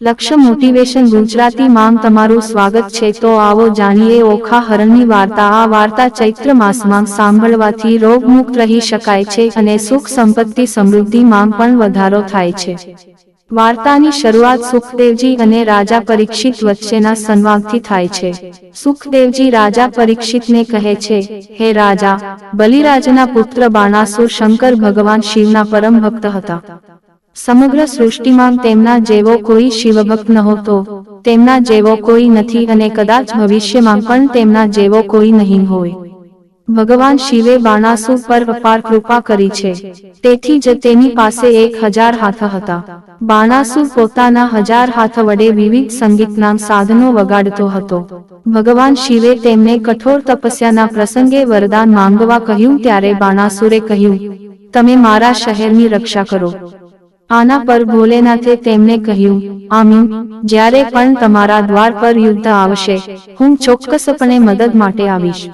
લક્ષ્ય મોટિવેશન ગુજરાતી માં તમારું સ્વાગત છે. તો આવો જાણીએ ઓખા હરણની વાર્તા. આ વાર્તા ચૈત્ર માસમાં સાંભળવાથી રોગમુક્ત રહી શકાય છે અને સુખ સંપત્તિ સમૃદ્ધિમાં પણ વધારો થાય છે. વાર્તાની શરૂઆત સુખદેવજી અને રાજા પરીક્ષિત વચ્ચેના સંવાદથી થાય છે. સુખદેવજી રાજા પરીક્ષિતને કહે છે, હે રાજા, બલિરાજના પુત્ર બાણાસુર શંકર ભગવાન શિવના પરમ ભક્ત હતા. સમગ્ર સૃષ્ટિમાં તેમના જેવો કોઈ શિવભક્ત નહોતો. તેમના જેવો કોઈ નથી અને કદાચ ભવિષ્યમાં પણ તેમના જેવો કોઈ નહીં હોય. ભગવાન શિવે બાણાસુ પર અપાર કૃપા કરી છે. તેથી જ તેની પાસે એક હજાર હાથ હતા. બાણાસુર પોતાના હજાર હાથ વડે વિવિધ સંગીતના સાધનો વગાડતો હતો. ભગવાન શિવે તેમને કઠોર તપસ્યાના પ્રસંગે વરદાન માંગવા કહ્યું ત્યારે બાણાસુરે કહ્યું, તમે મારા શહેરની રક્ષા કરો. આના પર ભોલેનાથે તેમને કહ્યું આમીન જ્યારે પણ તમારા દ્વાર પર યુદ્ધ આવશે હું ચોક્કસપણે મદદ માટે આવીશ.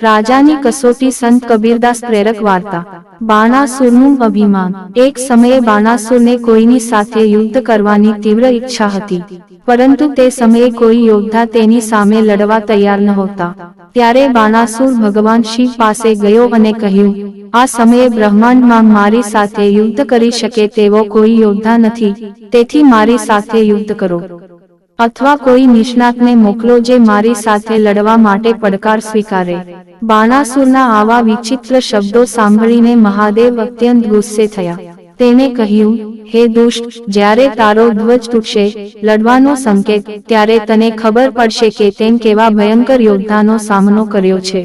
રાજાની કસોટી સંત કબીરદાસ પ્રેરક વાર્તા બાણાસુરનું અભિમાન. એક સમયે બાણાસુરને કોઈની સાથે યુદ્ધ કરવાની તીવ્ર ઈચ્છા હતી. પરંતુ તે સમયે કોઈ યોદ્ધા તેની સામે લડવા તૈયાર નહોતા ત્યારે બાણાસુર ભગવાન શિવ પાસે ગયો અને કહ્યું આ સમયે બ્રહ્માંડમાં મારી સાથે યુદ્ધ કરી શકે તેવો કોઈ યોદ્ધા નથી, તેથી મારી સાથે યુદ્ધ કરો. અથવા કોઈ નિષ્ણાતને મોકલો જે મારી સાથે લડવા માટે પડકાર સ્વીકારે. બાણાસુરના આવા વિચિત્ર શબ્દો સાંભળીને મહાદેવ અત્યંત ગુસ્સે થયા. તેને કહ્યું, હે દુષ્ટ, જ્યારે તારો ધ્વજ તૂટશે, લડવાનો સંકેત, ત્યારે તને ખબર પડશે કે તેમ કેવા ભયંકર યોદ્ધાનો સામનો કર્યો છે.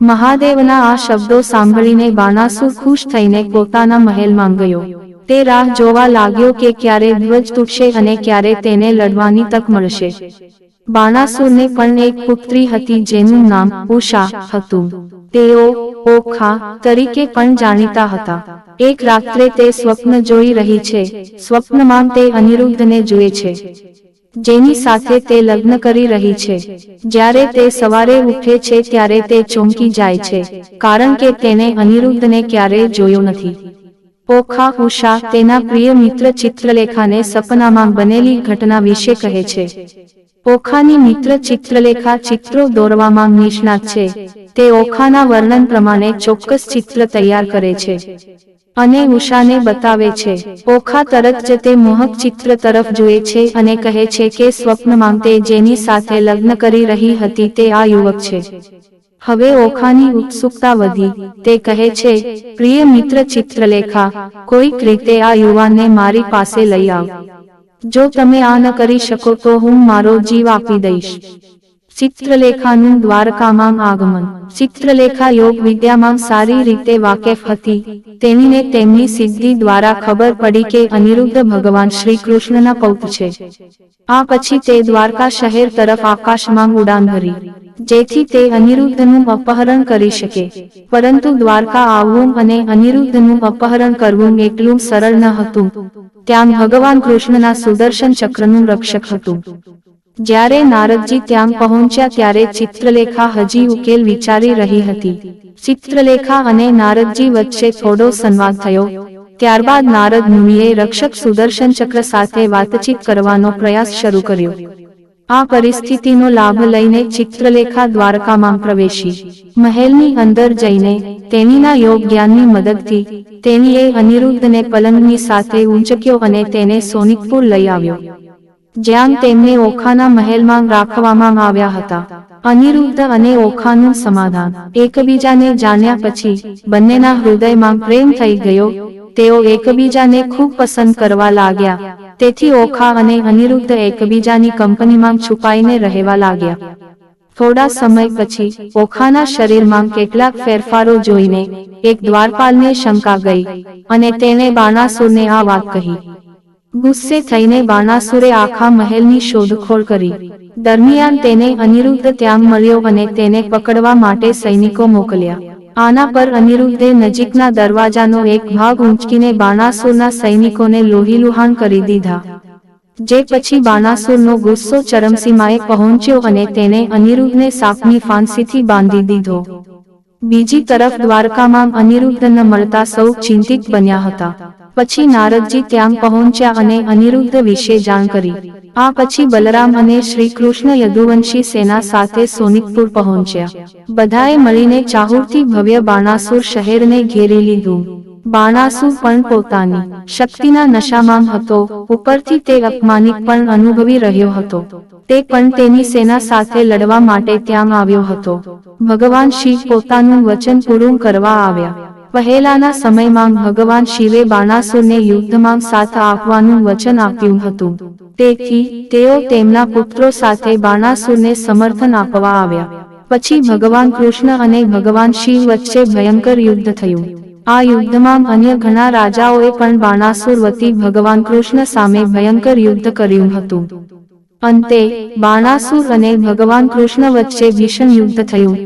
મહાદેવના આ શબ્દો સાંભળીને બાણાસુર ખુશ થઈને પોતાના મહેલમાં ગયો. તે રાહ જોવા લાગ્યો કે ક્યારે ધ્વજ તૂટશે અને ક્યારે તેને લડવાની તક મળશે. બાણાસુરને પણ એક પુત્રી હતી જેનું નામ ઉષા હતું. તેઓ ઓખા તરીકે પણ જાણીતા હતા. એક રાત્રે તે સ્વપ્ન જોઈ રહી છે. સ્વપ્નમાં તે અનિરુદ્ધને જુએ છે. જેની સાથે તે લગ્ન કરી રહી છે. જ્યારે તે સવારે ઉઠે છે ત્યારે તે ચોંકી જાય છે. કારણ કે તેને અનિરુદ્ધને ક્યારેય જોયો નથી. ઓખા ઉષા તેના પ્રિય મિત્ર ચિત્રલેખાને સપનામાં બનેલી ઘટના વિશે કહે છે. ઓખાની મિત્ર ચિત્રલેખા ચિત્રો દોરવામાં નિષ્ણાત છે. તે ઓખાના વર્ણન પ્રમાણે ચોક્કસ ચિત્ર તૈયાર કરે છે. અને ઉષાને બતાવે છે. ઓખા તરત જ તે મોહક ચિત્ર તરફ જુએ છે અને કહે છે કે સ્વપ્નમાં તે જેની સાથે લગ્ન કરી રહી હતી તે આ યુવક છે. હવે ઓખાની ઉત્સુકતા વધી. તે કહે છે, પ્રિય મિત્ર ચિત્રલેખા, કોઈક રીતે આ યુવાનને મારી પાસે લઈ આવ. જો તમે આ ન કરી શકો તો હું મારો જીવ આપી દઈશ. ચિત્રલેખાનું દ્વારકામાં આગમન. ચિત્રલેખા યોગ વિદ્યામાં સારી રીતે વાકેફ હતી. તેણીને તેમની સિદ્ધિ દ્વારા ખબર પડી કે અનિરુદ્ધ ભગવાન શ્રી કૃષ્ણના પૌત છે. આ પછી તે દ્વારકા શહેર તરફ આકાશમાં ઉડાન ભરી. જેથી તે અનિરુદ્ધનું અપહરણ કરી શકે. પરંતુ દ્વારકા આવવું અને અનિરુદ્ધનું અપહરણ કરવું એટલું સરળ ન હતું. ત્યાં ભગવાન કૃષ્ણના સુદર્શન ચક્રનું રક્ષક હતું. જ્યારે નારદજી ત્યાં પહોંચ્યા ત્યારે ચિત્રલેખા હજી ઉકેલ વિચારી રહી હતી. ચિત્રલેખા અને નારદજી વચ્ચે થોડો સંવાદ થયો. ત્યારબાદ નારદ મુનિએ રક્ષક સુદર્શન ચક્ર સાથે વાતચીત કરવાનો પ્રયાસ શરૂ કર્યો. આ પરિસ્થિતિનો લાભ લઈને ચિત્રલેખા દ્વારકામાં પ્રવેશી. મહેલની અંદર જઈને તેનીના યોગ જ્ઞાનની મદદથી તેનીએ અનિરુદ્ધને પલંગની સાથે ઊંચક્યો અને તેને સોનિકપુર લઈ આવ્યો. જ્યાં તેમને ઓખાના મહેલમાં રાખવામાં આવ્યા હતા. અનિરુદ્ધ અને ઓખાનું સમાધાન. એકબીજાને જાણ્યા પછી બંનેના હૃદયમાં પ્રેમ થઈ ગયો તેઓ એકબીજાને ખૂબ પસંદ કરવા લાગ્યા. તેથી ઓખા અને અનિરુદ્ધ એકબીજાની કંપનીમાં છુપાઈને રહેવા લાગ્યા. થોડા સમય પછી ઓખાના શરીરમાં કેટલાક ફેરફારો જોઈને એક દ્વારપાલને શંકા ગઈ અને તેને બાણાસુરને આ વાત કહી. ગુસ્સે થઈને બાણાસુરે આખા મહેલની શોધખોળ કરી. દરમિયાન તેને અનિરુદ્ધ ત્યાં મળ્યો અને તેને પકડવા માટે સૈનિકો મોકલ્યા. આના પર અનિરુદ્ધે નજીકના દરવાજાનો એક ભાગ ઊંચકીને બાણાસુરના સૈનિકોને લોહીલુહાણ કરી દીધા. જે પછી બાણાસુરનો ગુસ્સો ચરમસીમાએ પહોંચ્યો અને તેને અનિરુદ્ધને સાપની ફાંસીથી બાંધી દીધો. બીજી તરફ દ્વારકામાં અનિરુદ્ધ મળતા સૌ ચિંતિત બન્યા હતા. પછી નારદજી ત્યાં પહોંચ્યા અને અનિરુદ્ધ વિશે જાણ કરી. આ પછી બલરામ અને શ્રી કૃષ્ણ યદુવંશી સેના સાથે સોનિકપુર પહોંચ્યા. બધાએ મળીને ચાહુરથી ભવ્ય બાણાસુર શહેરને ઘેરી લીધું. બાણાસુર પણ પોતાની શક્તિના નશામાં હતો. ઉપરથી તે અપમાનિત પણ અનુભવી રહ્યો હતો. તે પણ તેની સેના સાથે લડવા માટે ત્યાં આવ્યો હતો. ભગવાન શિવ પોતાનું વચન પૂરું કરવા આવ્યા. પહેલાના સમયમાં ભગવાન શિવે બાણાસુરને યુદ્ધમાં સાથ આપવાનું વચન આપ્યું હતું. તેથી તેઓ તેમના પુત્રો સાથે બાણાસુરને સમર્થન આપવા આવ્યા. પછી ભગવાન કૃષ્ણ અને ભગવાન શિવ વચ્ચે ભયંકર યુદ્ધ થયું. આ યુદ્ધમાં અન્ય ઘણા રાજાઓએ પણ બાણાસુર વતી ભગવાન કૃષ્ણ સામે ભયંકર યુદ્ધ કર્યું હતું. અંતે, બાણાસુર અને ભગવાન કૃષ્ણ વચ્ચે ભીષણ યુદ્ધ થયું,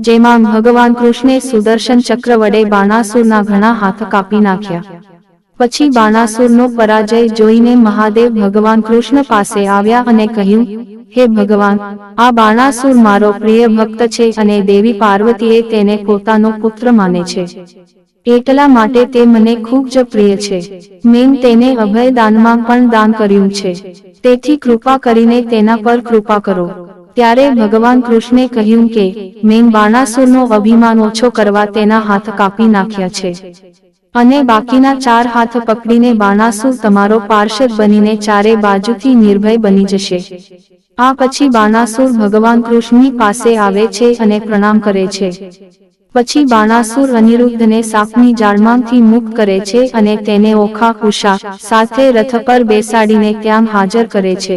જેમાં ભગવાન કૃષ્ણે સુદર્શન ચક્ર વડે બાણાસુરના ઘણા હાથ કાપી નાખ્યા. પછી બાણાસુરનો પરાજય જોઈને મહાદેવ ભગવાન કૃષ્ણ પાસે આવ્યા અને કહ્યું, હે ભગવાન, આ બાણાસુર મારો પ્રિય ભક્ત છે અને દેવી પાર્વતીએ તેને પોતાનો પુત્ર માને છે. એટલા માટે તે મને ખૂબ જ પ્રિય છે. મેં તેને અભય દાનમાં પણ દાન કર્યું છે. તેથી કૃપા કરીને તેના પર કૃપા કરો. ત્યારે ભગવાન કૃષ્ણે કહ્યું કે, મેં બાણાસુરનો અભિમાન ઓછો કરવા તેના હાથ કાપી નાખ્યા છે. અને બાકીના ચાર હાથ પકડીને બાણાસુર તમારો પાર્ષદ બનીને ચારે બાજુથી નિર્ભય બની જશે. આ પછી બાણાસુર ભગવાન કૃષ્ણની પાસે આવે છે અને પ્રણામ કરે છે. પછી બાણાસુર અનિરુદ્ધને સાપની જાળમાંથી મુક્ત કરે છે અને તેને ઓખા કુશા સાથે રથ પર બેસાડીને ત્યાં હાજર કરે છે.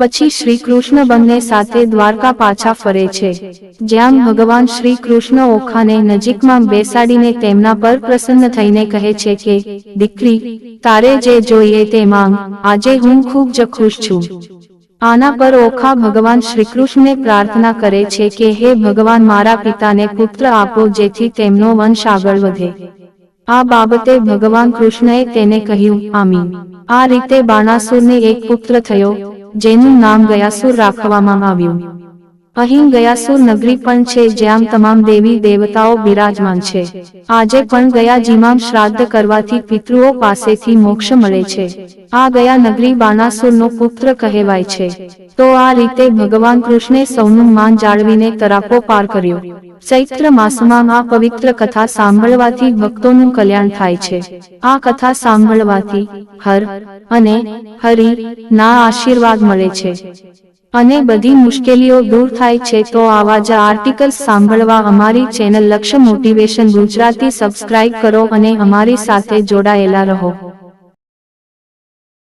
પછી શ્રી કૃષ્ણ બંને સાથે દ્વારકા પાછા ફરે છે. જ્યાં ભગવાન શ્રી કૃષ્ણ ઓખાને નજીકમાં બેસાડીને તેમના પર પ્રસન્ન થઈને કહે છે કે, દીકરી, તારે જે જોઈએ તે માંગ, આજે હું ખૂબ જ ખુશ છું. આના પર ઓખા ભગવાન શ્રીકૃષ્ણને પ્રાર્થના કરે છે કે હે ભગવાન મારા પિતાને પુત્ર આપો જેથી તેમનો વંશ આગળ વધે. આ બાબતે ભગવાન કૃષ્ણએ તેને કહ્યું, આમીન. આ રીતે બાણાસુરને એક પુત્ર થયો, જેનું નામ ગયાસુર રાખવામાં આવ્યું. અહીં ગયાસુર નગરી પણ છે જ્યાં તમામ દેવી દેવતાઓ બિરાજમાન છે. આજે પણ ગયાજીમાં શ્રાદ્ધ કરવાથી પિતૃઓ પાસેથી મોક્ષ મળે છે. આ ગયા નગરી બાણાસુરનો પુત્ર કહેવાય છે. તો આ રીતે ભગવાન કૃષ્ણે સૌનું માન જાળવીને તરાપો પાર કર્યો. ચૈત્ર માસમાં આ પવિત્ર કથા સાંભળવાથી ભક્તોનું કલ્યાણ થાય છે. આ કથા સાંભળવાથી હર અને હરિ ના આશીર્વાદ મળે છે. અને બધી મુશ્કેલીઓ દૂર થાય છે તો આવા જ આર્ટિકલ્સ સાંભળવા અમારી ચેનલ લક્ષ્ય મોટિવેશન ગુજરાતી સબસ્ક્રાઇબ કરો અને અમારી સાથે જોડાયેલા રહો.